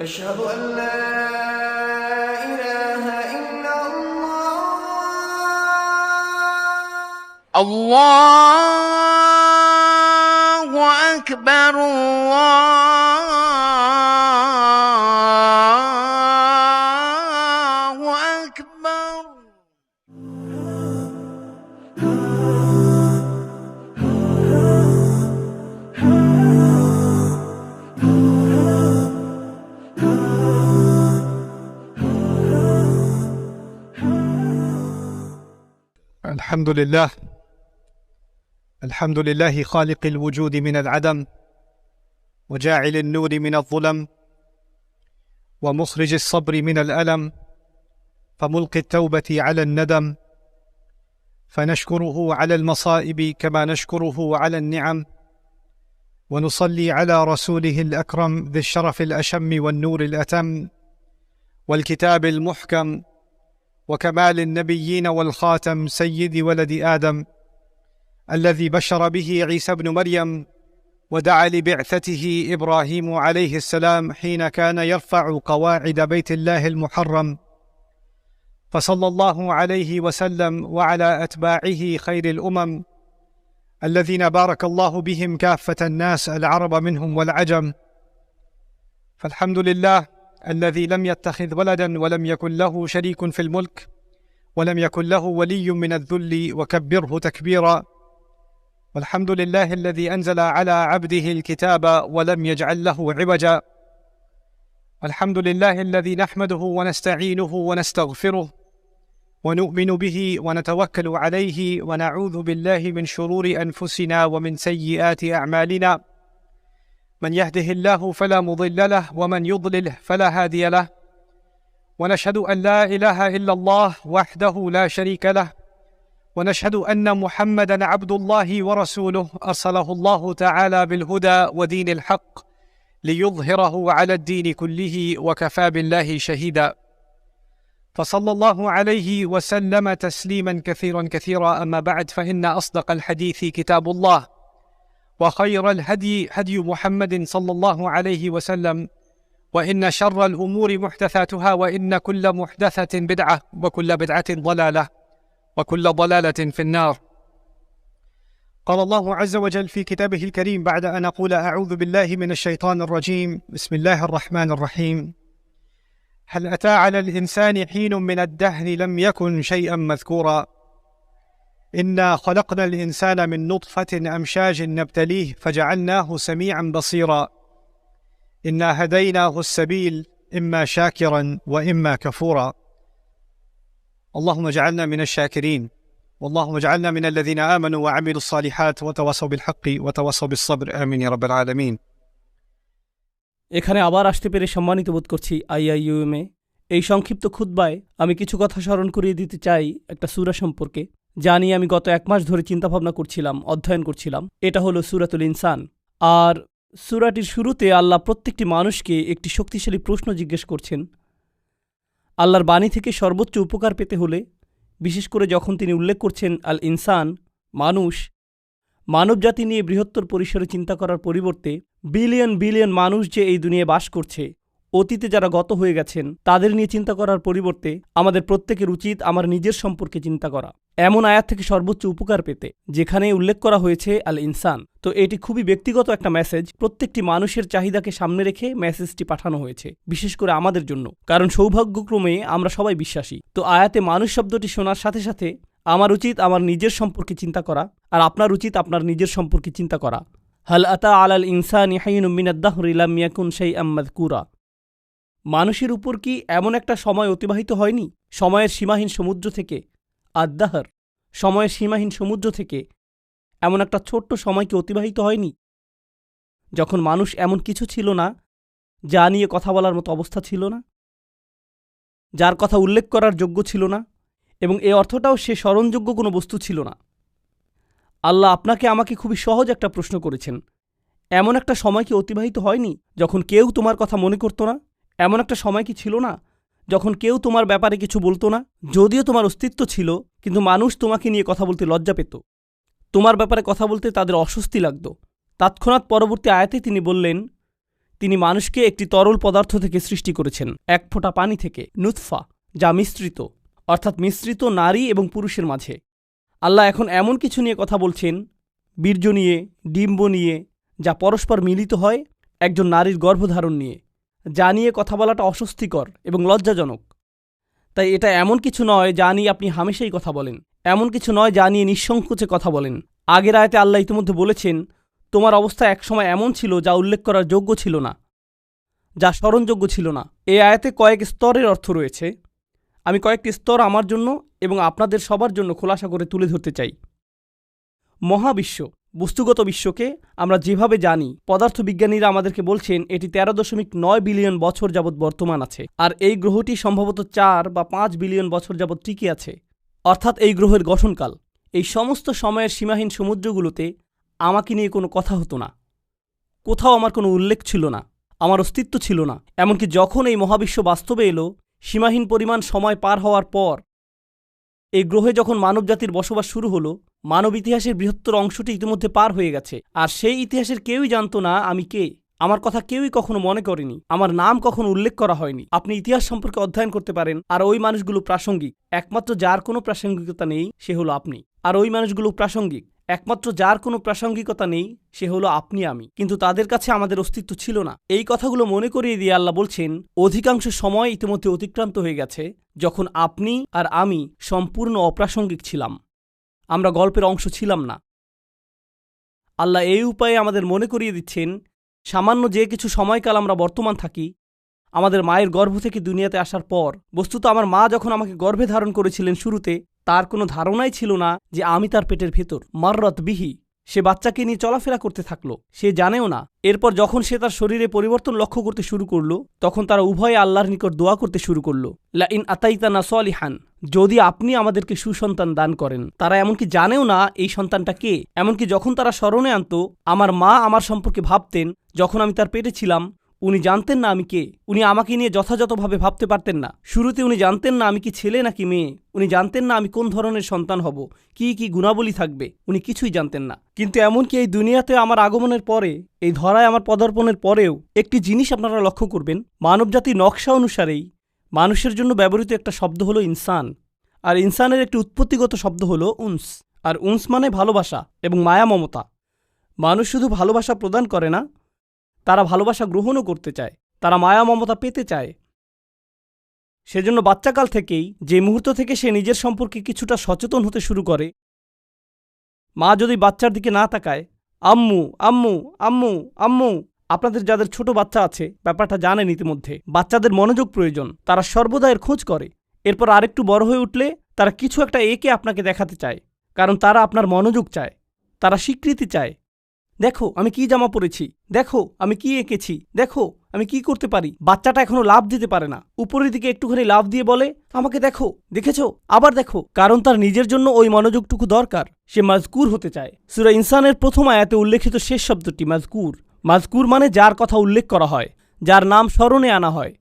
أشهد أن لا إله إلا الله. الله الحمد لله. الحمد لله خالق الوجود من العدم وجاعل النور من الظلم ومخرج الصبر من الألم فملقي التوبة على الندم فنشكره على المصائب كما نشكره على النعم ونصلي على رسوله الأكرم ذي الشرف الأشم والنور الأتم والكتاب المحكم وكمال النبيين والخاتم سيد ولد آدم الذي بشر به عيسى بن مريم ودعا لبعثته إبراهيم عليه السلام حين كان يرفع قواعد بيت الله المحرم. فصلى الله عليه وسلم وعلى أتباعه خير الأمم الذين بارك الله بهم كافة الناس العرب منهم والعجم. فالحمد لله الذي لم يتخذ ولدا ولم يكن له شريك في الملك ولم يكن له ولي من الذل وكبره تكبيرا. والحمد لله الذي أنزل على عبده الكتاب ولم يجعل له عوجا. والحمد لله الذي نحمده ونستعينه ونستغفره ونؤمن به ونتوكل عليه ونعوذ بالله من شرور أنفسنا ومن سيئات أعمالنا. من يهده الله فلا مضل له ومن يضلله فلا هادي له. ونشهد أن لا إله إلا الله وحده لا شريك له. ونشهد أن محمدا عبد الله ورسوله. أرسله الله تعالى بالهدى ودين الحق ليظهره على الدين كله وكفى بالله شهيدا. فصلى الله عليه وسلم تسليما كثيرا كثيرا. أما بعد فإن أصدق الحديث كتاب الله. وخير الهدي هدي محمد صلى الله عليه وسلم وإن شر الأمور محدثاتها وإن كل محدثة بدعة وكل بدعة ضلالة وكل ضلالة في النار. قال الله عز وجل في كتابه الكريم بعد أن أقول أعوذ بالله من الشيطان الرجيم. بسم الله الرحمن الرحيم. هل أتى على الإنسان حين من الدهر لم يكن شيئا مذكورا؟ انا خلقنا الانسان من نطفه امشاج نبتليه فجعلناه سميعا بصيرا انا هديناه السبيل اما شاكرا واما كفورا اللهم اجعلنا من الشاكرين واللهم اجعلنا من الذين امنوا وعملوا الصالحات وتواصوا بالحق وتواصوا بالصبر امين يا رب العالمين এখানে আবার আসতে পেরে সম্মানিত বোধ করছি আইআইইউএমে এই সংক্ষিপ্ত খুদ্বায় আমি কিছু কথা স্মরণ করিয়ে দিতে চাই একটা সুরা সম্পর্কে যা নিয়ে আমি গত এক মাস ধরে চিন্তাভাবনা করছিলাম, অধ্যয়ন করছিলাম। এটা হলো সুরাতুল ইনসান। আর সুরাটির শুরুতে আল্লাহ প্রত্যেকটি মানুষকে একটি শক্তিশালী প্রশ্ন জিজ্ঞেস করছেন, আল্লাহর বাণী থেকে সর্বোচ্চ উপকার পেতে হলে, বিশেষ করে যখন তিনি উল্লেখ করছেন আল ইনসান, মানুষ, মানবজাতি নিয়ে বৃহত্তর পরিসরে চিন্তা করার পরিবর্তে, বিলিয়ন বিলিয়ন মানুষ যে এই দুনিয়ায় বাস করছে, অতীতে যারা গত হয়ে গেছেন, তাদের নিয়ে চিন্তা করার পরিবর্তে আমাদের প্রত্যেকের উচিত আমার নিজের সম্পর্কে চিন্তা করা। এমন আয়াত থেকে সর্বোচ্চ উপকার পেতে যেখানে উল্লেখ করা হয়েছে আল ইনসান তো এটি খুবই ব্যক্তিগত একটা মেসেজ। প্রত্যেকটি মানুষের চাহিদাকে সামনে রেখে মেসেজটি পাঠানো হয়েছে, বিশেষ করে আমাদের জন্য। কারণ সৌভাগ্যক্রমে আমরা সবাই বিশ্বাসী। তো আয়াতে মানুষ শব্দটি শোনার সাথে সাথে আমার উচিত আমার নিজের সম্পর্কে চিন্তা করা আর আপনার উচিত আপনার নিজের সম্পর্কে চিন্তা করা। হাল আতা আলাল ইনসান ইহাইন মিনাদ্দাহরিলাম ইয়াকুন সেই আম্মাদ কুরা মানুষের উপর কি এমন একটা সময় অতিবাহিত হয়নি? সময়ের সীমাহীন সমুদ্র থেকে আদ্দাহর। সময়ের সীমাহীন সমুদ্র থেকে এমন একটা ছোট্ট সময় কি অতিবাহিত হয়নি? যখন মানুষ এমন কিছু ছিল না, যা নিয়ে কথা বলার মতো অবস্থা ছিল না, যার কথা উল্লেখ করার যোগ্য ছিল না, এবং এ অর্থটাও সে স্মরণযোগ্য কোনো বস্তু ছিল না। আল্লাহ আপনাকে আমাকে খুবই সহজ একটা প্রশ্ন করেছেন, এমন একটা সময় কি অতিবাহিত হয়নি যখন কেউ তোমার কথা মনে করতো না? এমন একটা সময় কি ছিল না যখন কেউ তোমার ব্যাপারে কিছু বলতো না, যদিও তোমার অস্তিত্ব ছিল, কিন্তু মানুষ তোমাকে নিয়ে কথা বলতে লজ্জা পেত। তোমার ব্যাপারে কথা বলতে তাদের অস্বস্তি লাগত। তৎক্ষণাৎ পরবর্তী আয়াতে তিনি বললেন, তিনি মানুষকে একটি তরল পদার্থ থেকে সৃষ্টি করেছেন, এক ফোঁটা পানি থেকে, নুৎফা, যা মিশ্রিত, অর্থাৎ মিশ্রিত নারী এবং পুরুষের মাঝে। আল্লাহ এখন এমন কিছু নিয়ে কথা বলছেন, বীর্য নিয়ে, ডিম্ব নিয়ে, যা পরস্পর মিলিত হয় একজন নারীর গর্ভধারণ নিয়ে। যা নিয়ে কথা বলাটা অস্বস্তিকর এবং লজ্জাজনক। তাই এটা এমন কিছু নয় যা নিয়ে আপনি হামেশাই কথা বলেন। এমন কিছু নয় যা নিয়ে নিঃসংকোচে কথা বলেন। আগের আয়তে আল্লাহ ইতিমধ্যে বলেছেন, তোমার অবস্থা একসময় এমন ছিল যা উল্লেখ করার যোগ্য ছিল না, যা স্মরণযোগ্য ছিল না। এই আয়াতে কয়েক স্তরের অর্থ রয়েছে। আমি কয়েকটি স্তর আমার জন্য এবং আপনাদের সবার জন্য খোলাসা করে তুলে ধরতে চাই। মহাবিশ্ব বস্তুগত বিশ্বকে আমরা যেভাবে জানি, পদার্থবিজ্ঞানীরা আমাদেরকে বলছেন এটি তেরো দশমিক নয় বিলিয়ন বছর যাবৎ বর্তমান আছে। আর এই গ্রহটি সম্ভবত চার বা পাঁচ বিলিয়ন বছর যাবৎ টিকে আছে। অর্থাৎ এই গ্রহের গঠনকাল। এই সমস্ত সময়ের সীমাহীন সমুদ্রগুলোতে আমাকে নিয়ে কোনো কথা হতো না। কোথাও আমার কোনো উল্লেখ ছিল না। আমার অস্তিত্ব ছিল না। এমনকি যখন এই মহাবিশ্ব বাস্তবে এলো, সীমাহীন পরিমাণ সময় পার হওয়ার পর এই গ্রহে যখন মানবজাতির বসবাস শুরু হলো, মানব ইতিহাসের বৃহত্তর অংশটি ইতিমধ্যে পার হয়ে গেছে। আর সেই ইতিহাসের কেউই জানতো না আমি কে। আমার কথা কেউই কখনো মনে করেনি। আমার নাম কখনো উল্লেখ করা হয়নি। আপনি ইতিহাস সম্পর্কে অধ্যয়ন করতে পারেন, আর ওই মানুষগুলো প্রাসঙ্গিক। একমাত্র যার কোনো প্রাসঙ্গিকতা নেই, সে হলো আপনি। আর ওই মানুষগুলো প্রাসঙ্গিক। একমাত্র যার কোনো প্রাসঙ্গিকতা নেই, সে হলো আপনি আমি। কিন্তু তাদের কাছে আমাদের অস্তিত্ব ছিল না। এই কথাগুলো মনে করিয়ে দিয়ে আল্লাহ বলছেন, অধিকাংশ সময় ইতিমধ্যে অতিক্রান্ত হয়ে গেছে, যখন আপনি আর আমি সম্পূর্ণ অপ্রাসঙ্গিক ছিলাম। আমরা গল্পের অংশ ছিলাম না। আল্লাহ এই উপায়ে আমাদের মনে করিয়ে দিচ্ছেন, সামান্য যে কিছু সময়কাল আমরা বর্তমান থাকি আমাদের মায়ের গর্ভ থেকে দুনিয়াতে আসার পর, বস্তুত আমার মা যখন আমাকে গর্ভে ধারণ করেছিলেন শুরুতে, তার কোনো ধারণাই ছিল না যে আমি তার পেটের ভেতর, মাররত বিহি, সে বাচ্চাকে নিয়ে চলাফেরা করতে থাকল। সে জানেও না। এরপর যখন সে তার শরীরে পরিবর্তন লক্ষ্য করতে শুরু করল, তখন তারা উভয়ে আল্লাহর নিকট দোয়া করতে শুরু করল। লা ইন আতাইতানা সলিহান, যদি আপনি আমাদেরকে সুসন্তান দান করেন। তারা এমনকি জানেও না এই সন্তানটা কে। এমনকি যখন তারা স্মরণে আনত, আমার মা আমার সম্পর্কে ভাবতেন, যখন আমি তার পেটে ছিলাম উনি জানতেন না আমি কে। উনি আমাকে নিয়ে যথাযথভাবে ভাবতে পারতেন না। শুরুতে উনি জানতেন না আমি কি ছেলে নাকি মেয়ে। উনি জানতেন না আমি কোন ধরনের সন্তান হব, কি কি গুণাবলী থাকবে। উনি কিছুই জানতেন না। কিন্তু এমনকি এই দুনিয়াতে আমার আগমনের পরে, এই ধরায় আমার পদার্পণের পরেও একটি জিনিস আপনারা লক্ষ্য করবেন। মানবজাতির নকশা অনুসারেই মানুষের জন্য ব্যবহৃত একটা শব্দ হলো ইনসান। আর ইনসানের একটি উৎপত্তিগত শব্দ হলো উন্স। আর উন্স মানে ভালোবাসা এবং মায়া মমতা। মানুষ শুধু ভালোবাসা প্রদান করে না তারা ভালোবাসা গ্রহণও করতে চায়, তারা মায়া মমতা পেতে চায়। সেজন্য বাচ্চাকাল থেকেই, যে মুহূর্ত থেকে সে নিজের সম্পর্কে কিছুটা সচেতন হতে শুরু করে, মা যদি বাচ্চার দিকে না তাকায়, আম্মু আম্মু আম্মু আম্মু। আপনাদের যাদের ছোট বাচ্চা আছে, ব্যাপারটা জানেন ইতিমধ্যে। বাচ্চাদের মনোযোগ প্রয়োজন, তারা সর্বদা এর খোঁজ করে। এরপর আরেকটু বড় হয়ে উঠলে, তারা কিছু একটা একে আপনাকে দেখাতে চায়, কারণ তারা আপনার মনোযোগ চায়, তারা স্বীকৃতি চায়। দেখো, আমি কি জামা পরেছি। দেখো, আমি কি এঁকেছি। দেখো, আমি কি করতে পারি। বাচ্চাটা এখনও লাভ দিতে পারে না। উপরের দিকে একটুখানি লাভ দিয়ে বলে, আমাকে দেখো, দেখেছ? আবার দেখো। কারণ তার নিজের জন্য ওই মনোযোগটুকু দরকার। সে মাজকুর হতে চায়। সুরা ইনসানের প্রথম আয়াতে উল্লেখিত শেষ শব্দটি মাজকুর। মাজকুর মানে যার কথা উল্লেখ করা হয়, যার নাম স্মরণে আনা হয়।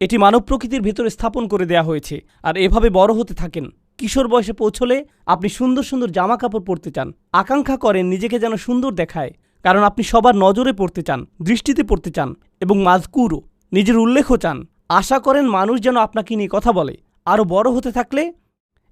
এটি মানব প্রকৃতির ভেতরে স্থাপন করে দেয়া হয়েছে, আর এভাবে বড় হতে থাকেন। কিশোর বয়সে পৌঁছলে আপনি সুন্দর সুন্দর জামা কাপড় পরতে চান। আকাঙ্ক্ষা করেন নিজেকে যেন সুন্দর দেখায়, কারণ আপনি সবার নজরে পড়তে চান, দৃষ্টিতে পড়তে চান এবং মাজকুরও নিজের উল্লেখও চান। আশা করেন মানুষ যেন আপনাকে নিয়ে কথা বলে। আরও বড় হতে থাকলে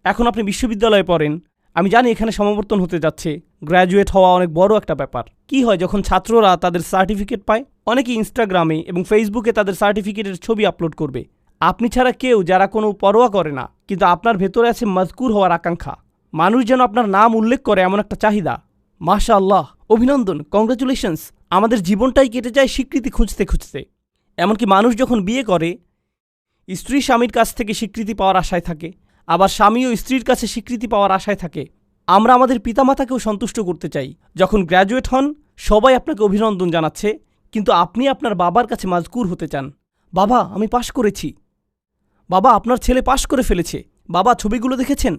এখন আপনি বিশ্ববিদ্যালয়ে পড়েন। আমি জানি এখানে সমাবর্তন হতে যাচ্ছে, গ্র্যাজুয়েট হওয়া অনেক বড় একটা ব্যাপার। কি হয় যখন ছাত্ররা তাদের সার্টিফিকেট পায়? অনেকে ইনস্টাগ্রামে এবং ফেসবুকে তাদের সার্টিফিকেটের ছবি আপলোড করবে। আপনি ছাড়া কেউ, যারা কোনো পরোয়া করে না কিন্তু আপনার ভেতরে আছে মজকুর হওয়ার আকাঙ্ক্ষা। মানুষ যেন আপনার নাম উল্লেখ করে এমন একটা চাহিদা। মাশা আল্লাহ অভিনন্দন কংগ্রাচুলেশনস আমাদের জীবনটাই কেটে যায় স্বীকৃতি খুঁজতে খুঁজতে। এমনকি মানুষ যখন বিয়ে করে, স্ত্রী স্বামীর কাছ থেকে স্বীকৃতি পাওয়ার আশায় থাকে, আবার স্বামীও স্ত্রীর কাছে স্বীকৃতি পাওয়ার আশায় থাকে। আমরা আমাদের পিতামাতাকেও সন্তুষ্ট করতে চাই। যখন গ্র্যাজুয়েট হন, সবাই আপনাকে অভিনন্দন জানাচ্ছে, কিন্তু আপনি আপনার বাবার কাছে মাজকুর হতে চান। বাবা, আমি পাশ করেছি। বাবা আপনার ছেলে পাশ করে ফেলেছে। বাবা, ছবিগুলো দেখেছেন?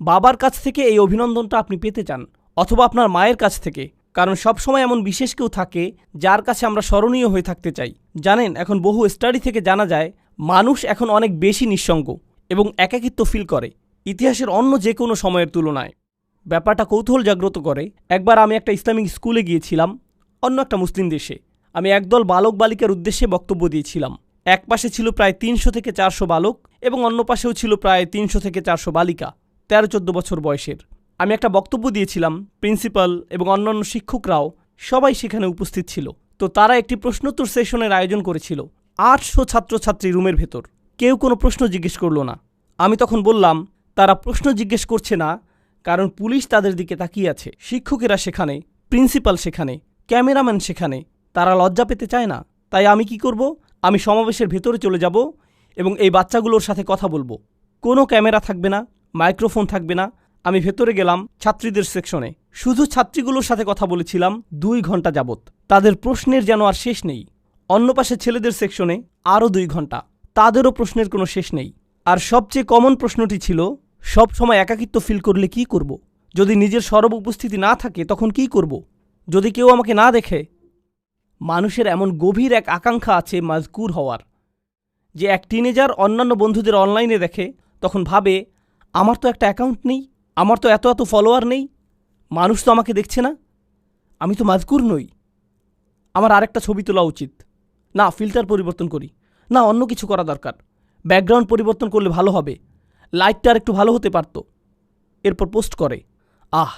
বাবার কাছ থেকে এই অভিনন্দনটা আপনি পেতে চান, অথবা আপনার মায়ের কাছ থেকে। কারণ সবসময় এমন বিশেষ কেউ থাকে যার কাছে আমরা স্মরণীয় হয়ে থাকতে চাই। জানেন, এখন বহু স্টাডি থেকে জানা যায়, মানুষ এখন অনেক বেশি নিঃসঙ্গ এবং একাকিত্ব ফিল করে, ইতিহাসের অন্য যে কোনো সময়ের তুলনায়। ব্যাপারটা কৌতূহল জাগ্রত করে, একবার আমি একটা ইসলামিক স্কুলে গিয়েছিলাম, অন্য একটা মুসলিম দেশে। আমি একদল বালক বালিকার উদ্দেশ্যে বক্তব্য দিয়েছিলাম। এক পাশে ছিল প্রায় তিনশো থেকে চারশো বালক এবং অন্য পাশেও ছিল প্রায় তিনশো থেকে চারশো বালিকা, তেরো চোদ্দ বছর বয়সের। আমি একটা বক্তব্য দিয়েছিলাম, প্রিন্সিপাল এবং অন্যান্য শিক্ষকরাও সবাই সেখানে উপস্থিত ছিল। তো তারা একটি প্রশ্নোত্তর সেশনের আয়োজন করেছিল আটশো ছাত্রছাত্রী রুমের ভেতর। কেউ কোনো প্রশ্ন জিজ্ঞেস করল না। আমি তখন বললাম, তারা প্রশ্ন জিজ্ঞেস করছে না, কারণ পুলিশ তাদের দিকে তাকিয়ে আছে। শিক্ষকেরা সেখানে, প্রিন্সিপাল সেখানে, ক্যামেরাম্যান সেখানে, তারা লজ্জা পেতে চায় না। তাই আমি কি করব? আমি সমাবেশের ভেতরে চলে যাব এবং এই বাচ্চাগুলোর সাথে কথা বলব। কোনো ক্যামেরা থাকবে না, মাইক্রোফোন থাকবে না। আমি ভেতরে গেলাম ছাত্রীদের সেকশনে। শুধু ছাত্রীগুলোর সাথে কথা বলেছিলাম দুই ঘণ্টা যাবত তাদের প্রশ্নের যেন আর শেষ নেই। অন্য পাশে ছেলেদের সেকশনে আরও দুই ঘণ্টা। তাদেরও প্রশ্নের কোনো শেষ নেই। আর সবচেয়ে কমন প্রশ্নটি ছিল, সব সময় একাকিত্ব ফিল করলে কি করব। যদি নিজের সরব উপস্থিতি না থাকে, তখন কি করব। যদি কেউ আমাকে না দেখে মানুষের এমন গভীর এক আকাঙ্ক্ষা আছে মাজকুর হওয়ার। যে এক টিনেজার অন্যান্য বন্ধুদের অনলাইনে দেখে, তখন ভাবে, আমার তো একটা অ্যাকাউন্ট নেই, আমার তো এত এত ফলোয়ার নেই, মানুষ তো আমাকে দেখছে না, আমি তো মাজকুর নই। আমার আরেকটা ছবি তোলা উচিত। না ফিল্টার পরিবর্তন করি। না, অন্য কিছু করা দরকার। ব্যাকগ্রাউন্ড পরিবর্তন করলে ভালো হবে। লাইটটা আর একটু ভালো হতে পারত। এরপর পোস্ট করে, আহ